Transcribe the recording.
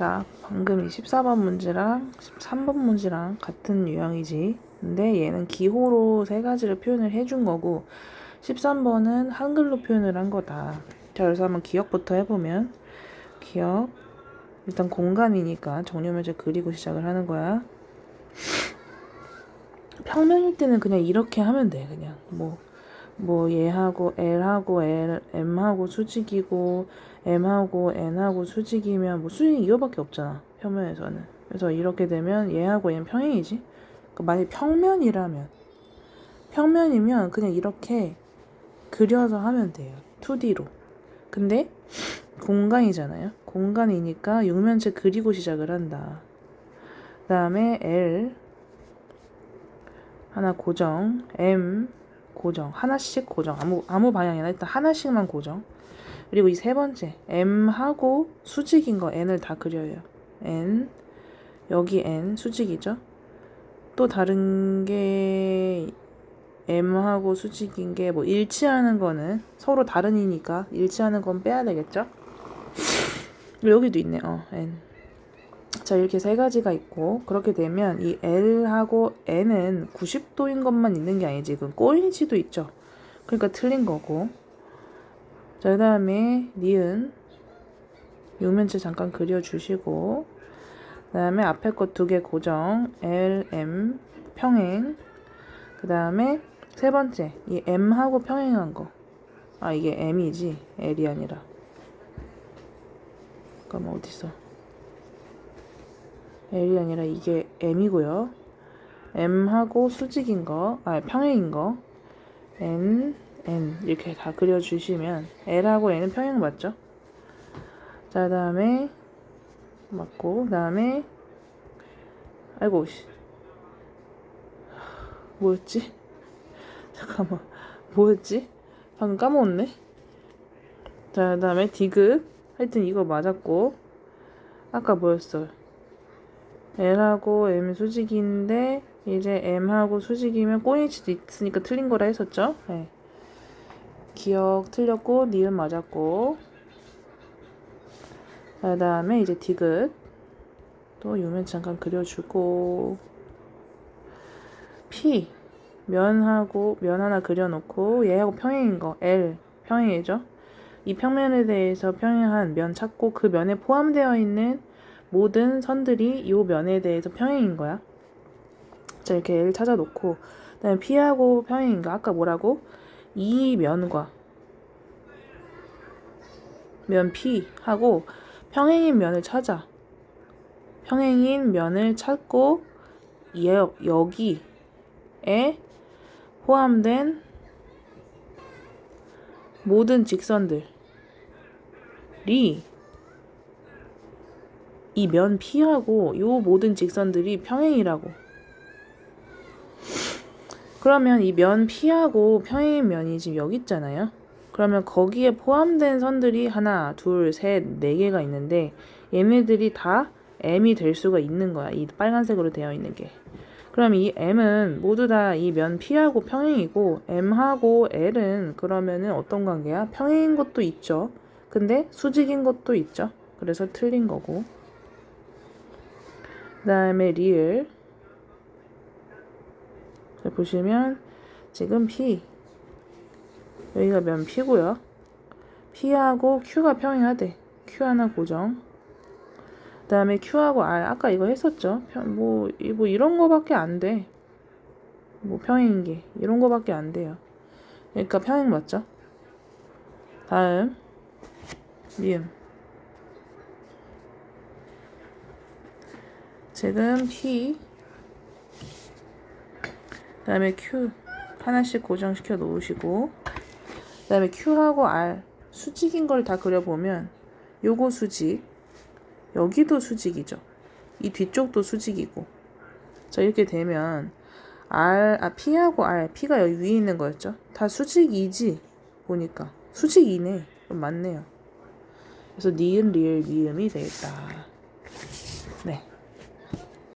자, 방금 이 14번 문제랑 13번 문제랑 같은 유형이지. 근데 얘는 기호로 세 가지를 표현을 해준 거고, 13번은 한글로 표현을 한 거다. 자, 그래서 한번 기억부터 해보면, 기억. 일단 공간이니까 정류면제 그리고 시작을 하는 거야. 평면일 때는 그냥 이렇게 하면 돼, 그냥. 뭐, 뭐 얘하고 L하고 L, M하고 수직이고 M하고 N하고 수직이면 뭐 수직이 이거밖에 없잖아 평면에서는. 그래서 이렇게 되면 얘하고 얘는 평행이지. 그러니까 만약 평면이라면 평면이면 그냥 이렇게 그려서 하면 돼요 2D로. 근데 공간이잖아요. 공간이니까 육면체 그리고 시작을 한다. 그 다음에 L 하나 고정 M 고정 하나씩 고정. 아무 아무 방향이나 일단 하나씩만 고정. 그리고 이 세 번째 m하고 수직인 거 n을 다 그려요. N. 여기 n 수직이죠? 또 다른 게 m하고 수직인 게 뭐 일치하는 거는 서로 다른이니까 일치하는 건 빼야 되겠죠? 여기도 있네. 어 n 자 이렇게 세 가지가 있고 그렇게 되면 이 L하고 N은 90도인 것만 있는 게 아니지 그 꼬인치도 있죠. 그러니까 틀린 거고. 자 그 다음에 니은. 육면체 잠깐 그려 주시고. 그 다음에 앞에 것 두 개 고정. L, M 평행. 그 다음에 세 번째 이 M하고 평행한 거 아 이게 M이지? L이 아니라. 잠깐만 어딨어 L이 아니라 이게 M이고요. M하고 수직인 거, 아 평행인 거, N, N 이렇게 다 그려주시면 L하고 N은 평행 맞죠? 자, 다음에 맞고, 다음에 아이고 씨, 뭐였지? 잠깐만, 뭐였지? 방금 까먹었네. 자, 다음에 디귿. 하여튼 이거 맞았고, 아까 뭐였어? L하고 M 수직인데 이제 M하고 수직이면 꼬이치도 있으니까 틀린 거라 했었죠? 네. 기억 틀렸고 니은 맞았고 그 다음에 이제 디귿 또 요면 잠깐 그려주고 P 면하고 면 하나 그려놓고 얘하고 평행인 거 L 평행이죠? 이 평면에 대해서 평행한 면 찾고 그 면에 포함되어 있는 모든 선들이 이 면에 대해서 평행인 거야. 자, 이렇게 L 찾아놓고, 그 다음에 P하고 평행인가? 아까 뭐라고? 이 면과 면 P하고 평행인 면을 찾아. 평행인 면을 찾고, 여, 여기에 포함된 모든 직선들이 이 면 P하고 요 모든 직선들이 평행이라고. 그러면 이 면 P하고 평행인 면이 지금 여기 있잖아요. 그러면 거기에 포함된 선들이 하나, 둘, 셋, 네 개가 있는데 얘네들이 다 M이 될 수가 있는 거야. 이 빨간색으로 되어 있는 게. 그럼 이 M은 모두 다 이 면 P하고 평행이고 M하고 L은 그러면은 어떤 관계야? 평행인 것도 있죠. 근데 수직인 것도 있죠. 그래서 틀린 거고. 그 다음에 리을. 자, 보시면 지금 P. 여기가 면 P고요. P하고 Q가 평행하대. Q 하나 고정. 그 다음에 Q하고 R. 아까 이거 했었죠? 뭐, 뭐 이런 거밖에 안돼뭐 평행인 게. 이런 거밖에 안 돼요. 그러니까 평행 맞죠? 다음. 미음 지금 P. 그 다음에 Q. 하나씩 고정시켜 놓으시고 그 다음에 Q하고 R. 수직인 걸 다 그려보면 요거 수직 여기도 수직이죠. 이 뒤쪽도 수직이고. 자 이렇게 되면 R 아 P하고 R P가 여기 위에 있는 거였죠? 다 수직이지 보니까. 수직이네. 맞네요. 그래서 니은 리을 미음이 되겠다